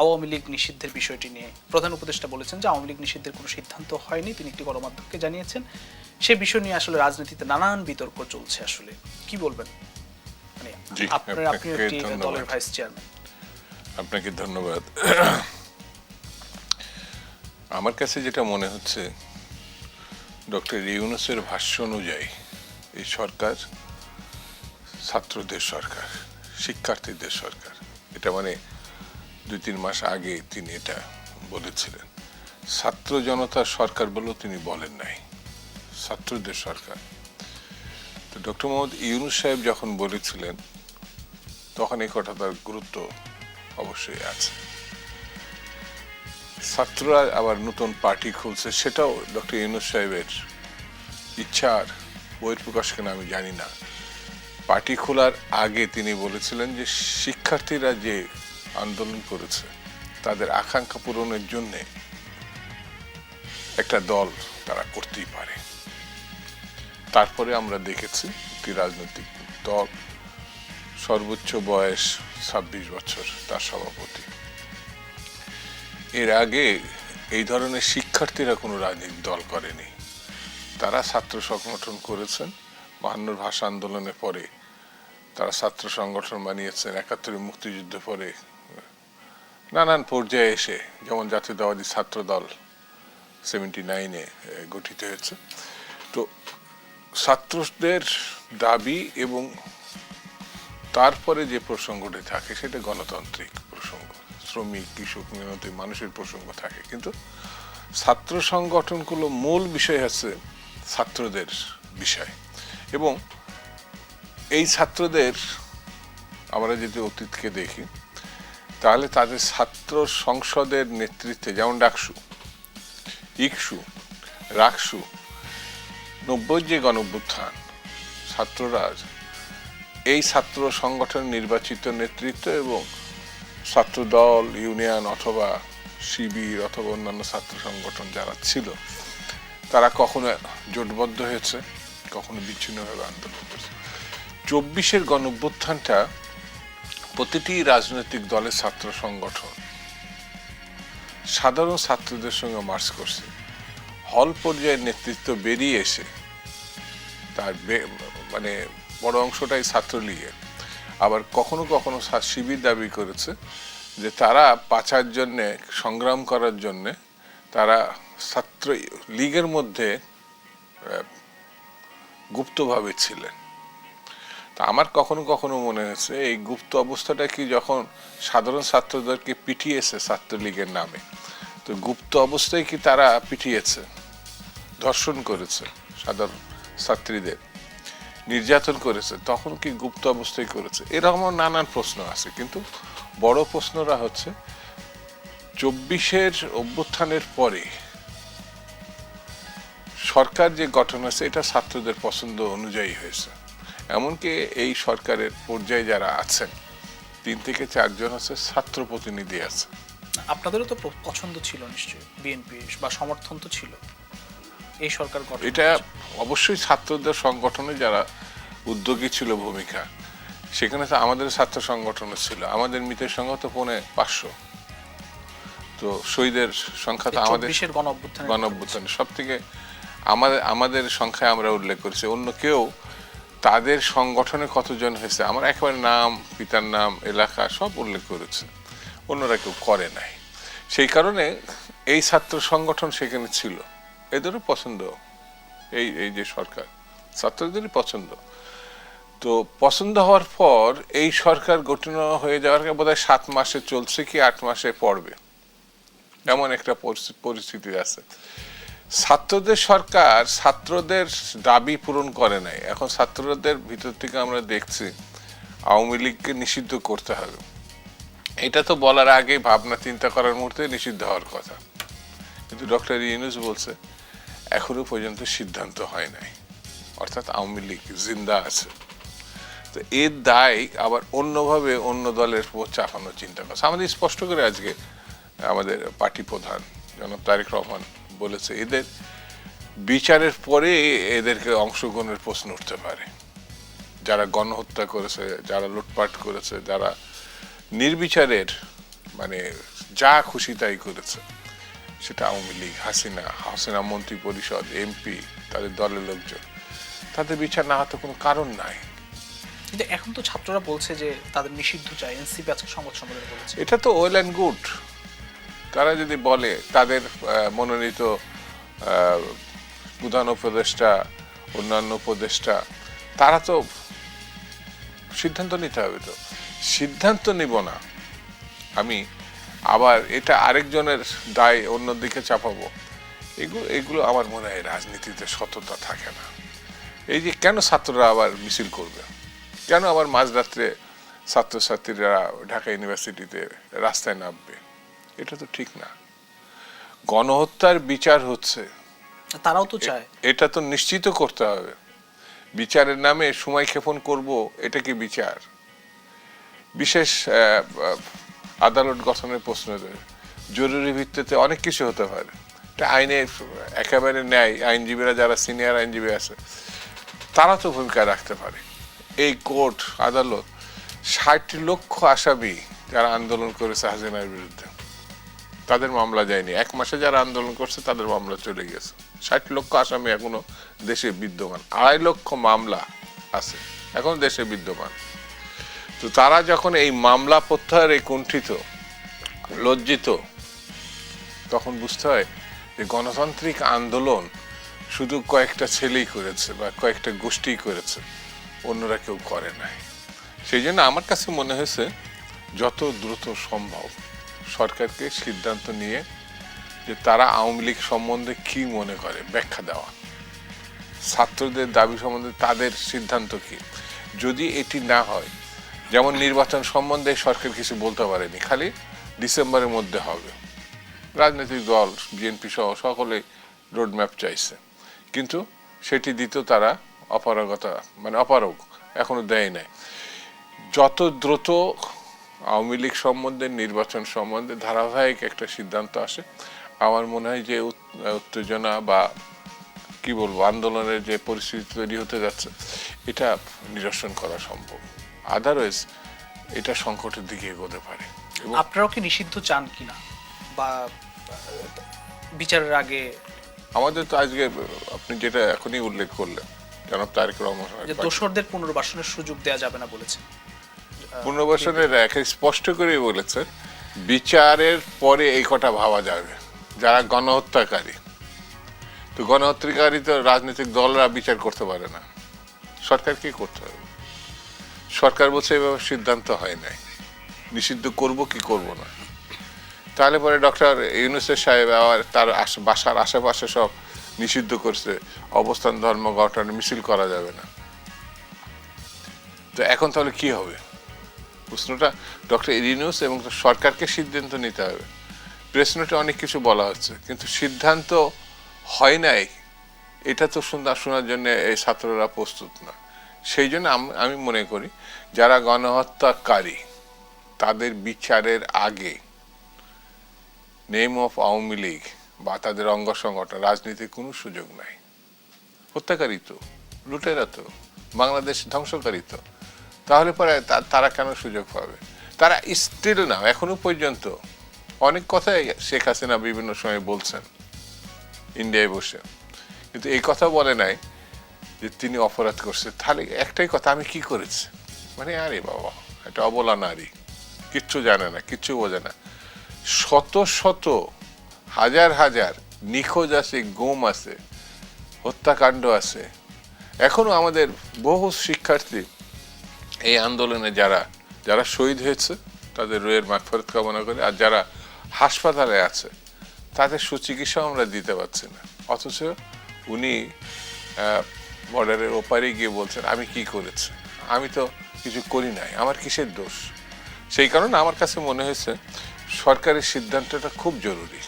আওয়ামী লীগ নিষিদ্ধের বিষয়টি নিয়ে। প্রধান উপদেষ্টা বলেছেন যে আওয়ামী লীগ নিষিদ্ধের কোনো সিদ্ধান্ত হয়নি। তিনি একটি গণমাধ্যমকে জানিয়েছেন। সে বিষয় নিয়ে আসলে রাজনীতিতে নানান বিতর্ক চলছে আসলে। কি বলবেন? মানে আপনার আপনি একটি দলের ভাইস চেয়ারম্যান। আপনাকে ধন্যবাদ। আমার কাছে যেটা মনে হচ্ছে ডক্টর ইউনুসের ভাষ্য অনুযায়ী এই সরকার ছাত্রদের সরকার শিক্ষার্থীদের সরকার। এটা মানে দুই তিন মাস আগে তিনি এটা বলেছিলেন। ছাত্র জনতার সরকার বলেও তিনি বলেন নাই। ছাত্রদের সরকার। তো ডক্টর মোহাম্মদ ইউনুস সাহেব যখন বলেছিলেন, তখন এই কথাটার গুরুত্ব অবশ্যই আছে। ছাত্ররা আবার নতুন পার্টি খুলছে, সেটাও ডক্টর ইউনুস সাহেবের ইচ্ছার বইয়ের প্রকাশ কেন আমি জানি না। পার্টি খোলার আগে তিনি বলেছিলেন যে শিক্ষার্থীরা যে আন্দোলন করেছে। তাদের আকাঙ্ক্ষা পূরণের জন্য একটা দল তারা করতেই পারে। তারপরে আমরা দেখেছি একটি রাজনৈতিক দল, সর্বোচ্চ বয়স ছাব্বিশ বছর, তার সভাপতি। এর আগে এই ধরনের শিক্ষার্থীরা কোনো রাজনৈতিক দল করেনি। তারা ছাত্র সংগঠন করেছেন, বাহান্নর ভাষা আন্দোলনের পরে। তারা ছাত্র সংগঠন বানিয়েছেন, একাত্তরের মুক্তিযুদ্ধ পরে নানান পর্যায়ে এসে যেমন জাতীয়তাবাদী ছাত্র দল সেভেন্টি নাইনে গঠিত হয়েছে। তো ছাত্রদের দাবি এবং তারপরে যে প্রসঙ্গটি থাকে সেটা গণতান্ত্রিক প্রসঙ্গ। শ্রমিক, কৃষক মেহনতি মানুষের প্রসঙ্গ থাকে। কিন্তু ছাত্র সংগঠনগুলো মূল বিষয় হচ্ছে ছাত্রদের বিষয়। এবং এই ছাত্রদের আমরা যদি অতীতকে দেখি তাহলে তাদের ছাত্র সংসদের নেতৃত্বে, যেমন ডাকসু, ইকসু, রাকসু, নব্বই যে গণভ্যুত্থান ছাত্ররাজ এই ছাত্র সংগঠন নির্বাচিত নেতৃত্ব এবং ছাত্র দল ইউনিয়ন অথবা শিবির অথবা অন্যান্য ছাত্র সংগঠন যারা ছিল, তারা কখনো জোটবদ্ধ হয়েছে, কখনো বিচ্ছিন্নভাবে আন্দোলন করেছে। চব্বিশের গণভ্যুত্থানটা প্রতিটি রাজনৈতিক দলের ছাত্র সংগঠন সাধারণ ছাত্রদের সঙ্গে মার্চ করছে। হল পর্যায়ের নেতৃত্ব বেরিয়ে এসে তার মানে বড় অংশটাই ছাত্রলীগের আবার কখনো কখনো শিবির দাবি করেছে যে তারা পাচার জন্যে, সংগ্রাম করার জন্যে তারা ছাত্র লীগের মধ্যে গুপ্তভাবে ছিলেন। তা আমার কখনো কখনো মনে হয়েছে, এই গুপ্ত অবস্থাটা কি যখন সাধারণ ছাত্রদেরকে পিটিয়েছে ছাত্রলীগের নামে, তো গুপ্ত অবস্থায় কি তারা পিটিয়েছে, ধর্ষণ করেছে সাধারণ ছাত্রীদের, নির্যাতন করেছে, তখন কি গুপ্ত অবস্থায় করেছে? এরকম নানান প্রশ্ন আছে, কিন্তু বড় প্রশ্নরা হচ্ছে, চব্বিশের অভ্যুত্থানের পরে সরকার যে গঠন হয়েছে, এটা ছাত্রদের পছন্দ অনুযায়ী হয়েছে। এমনকি এই সরকারের পর্যায়ে যারা আছেন তিন থেকে চারজন হচ্ছে ছাত্র প্রতিনিধি আছে। আপনাদেরও তো পছন্দ ছিল নিশ্চয়ই বিএনপি বা সমর্থন তো ছিল। এই সরকার গঠন এটা অবশ্যই ছাত্রদের সংগঠনে যারা উদ্যোগী ছিল ভূমিকা সেখানে তো আমাদের ছাত্র সংগঠনও ছিল। আমাদের মৃতের সংখ্যা তো পৌনে পাঁচশো। তো শহীদের সংখ্যা তো আমাদের গণ অভ্যুত্থানে সব থেকে আমাদের আমাদের সংখ্যায় আমরা উল্লেখ করেছি। অন্য কেউ তাদের সংগঠনে কতজন হয়েছে? আমার একেবারে নাম, পিতার নাম, এলাকা সব উল্লেখ করেছে। অন্যরা কেউ করে নাই। সেই কারণে এই ছাত্র সংগঠন সেখানে ছিল। এদেরও পছন্দ। এই এই যে সরকার, ছাত্রদেরই পছন্দ। তো পছন্দ হওয়ার পর এই সরকার গঠন হয়ে যাওয়ার বোধ হয় সাত মাসে চলছে কি আট মাসে পড়বে। এমন একটা পরিস্থি- পরিস্থিতি আছে। ছাত্রদের সরকার ছাত্রদের দাবি পূরণ করে নাই। এখন ছাত্রদের ভিতর থেকে আমরা দেখছি আওয়ামী লীগকে নিষিদ্ধ করতে হবে। এটা তো বলার আগে ভাবনা চিন্তা করার মুহূর্তে নিষিদ্ধ হওয়ার কথা। কিন্তু ডক্টর ইউনুস বলছে, এখনও পর্যন্ত সিদ্ধান্ত হয় নাই। অর্থাৎ আওয়ামী লীগ জিন্দা আছে। তো এর দায় আবার অন্যভাবে অন্য দলের উপর চাপানোর চিন্তা করছে। আমাদের স্পষ্ট করে আজকে আমাদের পার্টি প্রধান জনাব তারেক রহমান বলেছে এদের বিচারের পরে এদেরকে অংশগ্রহণের প্রশ্ন উঠতে পারে। যারা গণহত্যা করেছে যারা লুটপাট করেছে যারা নির্বিচারের মানে যা খুশি তাই করেছে। সেটা আওয়ামী লীগ হাসিনা হাসিনা মন্ত্রী পরিষদ এমপি তাদের দলের লোকজন। তাদের বিচার না হতে কোনো কারণ নাই। কিন্তু এখন তো ছাত্ররা বলছে যে তাদের নিষিদ্ধ চাই এনসিপি আজকে সংবাদ সম্মেলনে বলেছে। এটা তো ওয়েল অ্যান্ড গুড। তারা যদি বলে তাদের মনোনীত প্রধান উপদেষ্টা, অন্যান্য উপদেষ্টা, তারা তো সিদ্ধান্ত নিতে হবে তো। সিদ্ধান্ত নিব না। আমি আবার এটা আরেকজনের দায় অন্যদিকে চাপাবো। এগুলো এগুলো আমার মনে হয় রাজনীতিতে সততা থাকে না। এই যে কেন ছাত্ররা আবার মিছিল করবে? কেন আবার মাঝরাত্রে ছাত্রছাত্রীরা ঢাকা ইউনিভার্সিটিতে রাস্তায় নামবে? এটা তো ঠিক না। গণহত্যার বিচার হচ্ছে। তারাও তো চায়। এটা তো নিশ্চিত করতে হবে। বিচারের নামে সময় ক্ষেপণ করব এটা কি বিচার? বিশেষ আদালত গঠনের প্রশ্ন জরুরি ভিত্তিতে অনেক কিছু হতে পারে। এটা আইনে একেবারে ন্যায় আইনজীবীরা যারা সিনিয়র আইনজীবী আছে তারা তো ভূমিকা রাখতে পারে। এই কোর্ট আদালত ষাট লক্ষ আসামি যারা আন্দোলন করেছে হাসিনার বিরুদ্ধে। তাদের মামলা যায়নি। এক মাসে যারা আন্দোলন করছে, তাদের মামলা চলে গেছে। ষাট লক্ষ আসামি এখনও দেশে বিদ্যমান। আড়াই লক্ষ মামলা আছে, এখন দেশে বিদ্যমান। তো তারা যখন এই মামলা প্রত্যাহারে কুণ্ঠিত, লজ্জিত, তখন বুঝতে হয় যে গণতান্ত্রিক আন্দোলন শুধু কয়েকটা ছেলেই করেছে বা কয়েকটা গোষ্ঠী করেছে, অন্যরা কেউ করে নাই। সেই জন্য আমার কাছে মনে হয়েছে, যত দ্রুত সম্ভব সরকারকে সিদ্ধান্ত নিয়ে যে তারা আওয়ামী লীগ সম্বন্ধে কি মনে করে, ব্যাখ্যা দেওয়া। ছাত্রদের দাবি সম্বন্ধে তাদের সিদ্ধান্ত কি? যদি এটি না হয়, যেমন নির্বাচন সম্বন্ধে সরকার কিছু বলতে পারেনি, খালি ডিসেম্বরের মধ্যে হবে। রাজনৈতিক দল, বিএনপি সহ সকলে রোডম্যাপ চাইছে। কিন্তু সেটি দিত তারা অপারগতা মানে অপারগ, এখনও দেয় নাই। যত দ্রুত আওয়ামী লীগ সম্বন্ধে নির্বাচন সম্বন্ধে ধারাবাহিক একটা সিদ্ধান্ত আসে। আমার মনে হয় যে উত- উত্তেজনা বা কি বলব আন্দোলনের যে পরিস্থিতি তৈরি হতে যাচ্ছে এটা নিরসন করা সম্ভব। আদারওয়াইজ এটা সংকটের দিকে এগোতে পারে। আপনারাও কি নিষিদ্ধ চান কিনা? বা বিচারের আগে আমাদের তো আজকে আপনি যেটা এখনই উল্লেখ করলেন জনাব তারেক রহমান দোসরদের পুনর্বাসনের সুযোগ দেওয়া যাবে না বলেছেন। পুনর্বাসনের একে স্পষ্ট করে বলেছে বিচারের পরে এই কটা ভাবা যাবে। যারা গণহত্যাকারী, তো গণহত্যাকারী তো রাজনৈতিক দলরা বিচার করতে পারে না। সরকারকে করতে হবে? সরকার বলছে এভাবে সিদ্ধান্ত হয় নাই। নিষিদ্ধ করব কি করব না? তাহলে পরে ডক্টর ইউনুসের সাহেব আবার তার বাসার আশেপাশে সব নিষিদ্ধ করছে, অবস্থান, ধর্ম, গঠন মিছিল করা যাবে না। তো এখন তাহলে কি হবে? প্রশ্নটা ডক্টর ইরিনুস এবং সরকারকে সিদ্ধান্ত নিতে হবে। প্রেস নোটে অনেক কিছু বলা হচ্ছে, কিন্তু সিদ্ধান্ত হয় নাই, এটা তো শোনা শোনার জন্য এই ছাত্ররা প্রস্তুত না। সেই জন্য আমি মনে করি, যারা গণহত্যাকারী, তাদের বিচারের আগে নেম অফ আওয়ামী লীগ বা তাদের অঙ্গ সংগঠন, রাজনীতির কোনো সুযোগ নাই। হত্যাকারী তো, লুটেরা তো, বাংলাদেশ ধ্বংসকারী তো। তাহলে পরে তারা কেন সুযোগ পাবে? তারা স্টিল না এখনও পর্যন্ত অনেক কথাই শেখ হাসিনা বিভিন্ন সময় বলছেন ইন্ডিয়ায় বসে। কিন্তু এই কথা বলে নাই যে তিনি অপরাধ করছে। তাহলে একটাই কথা, আমি কি করেছি? মানে আরে বাবা এটা অবলা নারী, কিচ্ছু জানে না, কিচ্ছু বোঝে না। শত শত, হাজার হাজার নিখোঁজ আছে, গুম আছে, হত্যাকাণ্ড আছে। এখনও আমাদের বহু শিক্ষার্থী এই আন্দোলনে যারা যারা শহীদ হয়েছে, তাদের রোয়ের মাগফরত কামনা করে। আর যারা হাসপাতালে আছে, তাদের সুচিকিৎসা আমরা দিতে পারছি না। অথচ উনি বর্ডারের ওপারে গিয়ে বলছেন, আমি কি করেছি? আমি তো কিছু করি নাই। আমার কিসের দোষ? সেই কারণে আমার কাছে মনে হয়েছে, সরকারের সিদ্ধান্তটা খুব জরুরি।